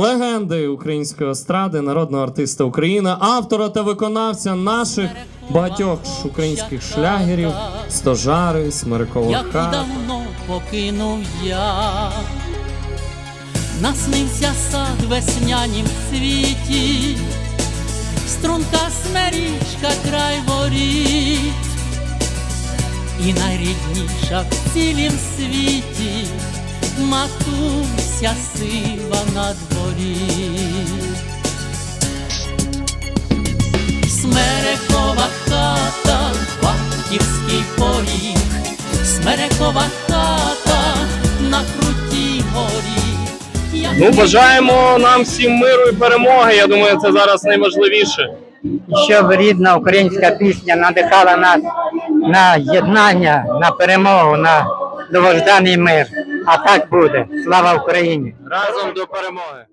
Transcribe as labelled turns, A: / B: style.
A: легенди української естради, народного артиста України, автора та виконавця наших багатьох українських шлягерів, стожари, смирикових
B: Як давно покинув я, наснився сад веснянім світі, струнка смерічка край воріт, і найрідніша в цілім світі матуся сива на дворі. Смерекова хата, батьківський поріг, Смерекова хата на крутій горі.
C: Ну, бажаємо нам всім миру і перемоги. Я думаю, це зараз найважливіше.
D: щоб рідна українська пісня надихала нас на єднання, на перемогу, на довожданий мир. А так буде. Слава Україні!
C: Разом до перемоги.